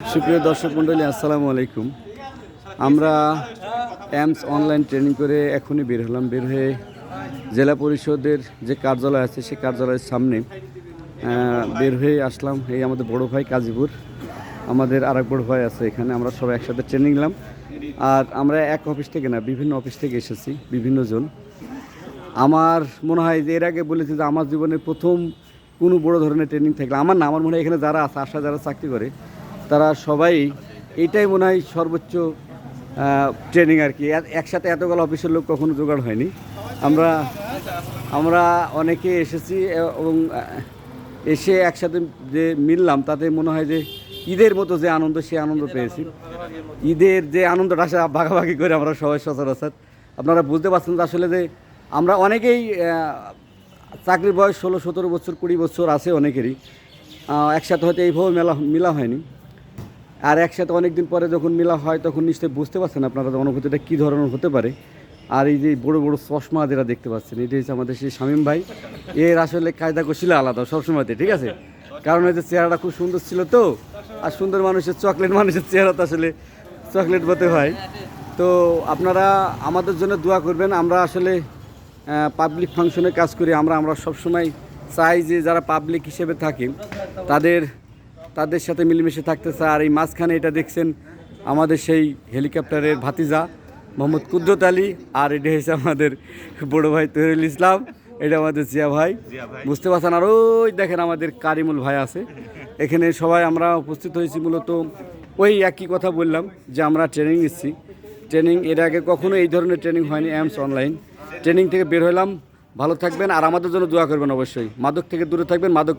সুপ্রিয় দর্শক মণ্ডলী, আসসালামু আলাইকুম। আমরা অ্যামস অনলাইন ট্রেনিং করে এখনই বের হলাম। বের হয়ে জেলা পরিষদের যে কার্যালয় আছে, সেই কার্যালয়ের সামনে বের হয়ে আসলাম এই আমাদের বড় ভাই কাজীপুর। আমাদের আরেক বড় ভাই আছে এখানে, আমরা সবাই একসাথে ট্রেনিং নিলাম। আর আমরা এক অফিস থেকে না, বিভিন্ন অফিস থেকে এসেছি, বিভিন্ন জন। আমার মনে হয় যে এর আগে বলেছি যে আমার জীবনে প্রথম কোনো বড় ধরনের ট্রেনিং থাকলে, আমার না, আমার মনে হয় এখানে যারা আছে, আশা যারা চাকরি করে তারা সবাই এটাই মনে হয় সর্বোচ্চ ট্রেনিং আর কি। একসাথে এতগুলো অফিসের লোক কখনো জোগাড় হয়নি। আমরা আমরা অনেকে এসেছি এবং এসে একসাথে যে মিললাম, তাতে মনে হয় যে ঈদের মতো যে আনন্দ, সে আনন্দ পেয়েছি। ঈদের যে আনন্দটা আসে ভাগাভাগি করে আমরা সবাই সচরাচর। আপনারা বুঝতে পারছেন যে আসলে যে আমরা অনেকেই চাকরির বয়স ষোলো, সতেরো বছর, কুড়ি বছর আছে অনেকেরই। একসাথে হয়তো এইভাবে মেলা মেলা হয়নি। আর একসাথে অনেক দিন পরে যখন মেলা হয়, তখন নিশ্চয়ই বুঝতে পারছেন আপনারা অনুভূতিটা কী ধরনের হতে পারে। আর এই যে বড় বড় চশমা যেটা দেখতে পাচ্ছেন, এটা হচ্ছে আমাদের সেই শামীম ভাই। এর আসলে কায়দা কৌশলে আলাদা সবসময়তে ঠিক আছে? কারণ যে চেহারাটা খুব সুন্দর ছিল তো, আর সুন্দর মানুষের চকলেট, মানুষের চেহারা তো আসলে চকলেট হতে হয়। তো আপনারা আমাদের জন্য দোয়া করবেন, আমরা আসলে পাবলিক ফাংশনে কাজ করি, আমরা আমরা সবসময় চাই যে যারা পাবলিক হিসেবে থাকি তাদের তাদের সাথে মিলেমিশে থাকতে চায়। আর এই মাঝখানে এটা দেখছেন আমাদের সেই হেলিকপ্টারের ভাতিজা মোহাম্মদ কুদ্রত আলী আর এটা হয়েছে আমাদের বড় ভাই তহিরুল ইসলাম এটা আমাদের জিয়া ভাই। বুঝতে পারছেন? আর ওই দেখেন আমাদের কারিমুল ভাই আছে। এখানে সবাই আমরা উপস্থিত হয়েছি মূলত ওই একই কথা বললাম যে আমরা ট্রেনিং নিচ্ছি। ট্রেনিং এর আগে কখনো এই ধরনের ট্রেনিং হয়নি অ্যামস অনলাইন ট্রেনিং থেকে বের হলাম। ভালো থাকবেন। আর আমাদের জন্য দোয়া করবেন অবশ্যই। মাদক থেকে দূরে থাকবেন মাদককে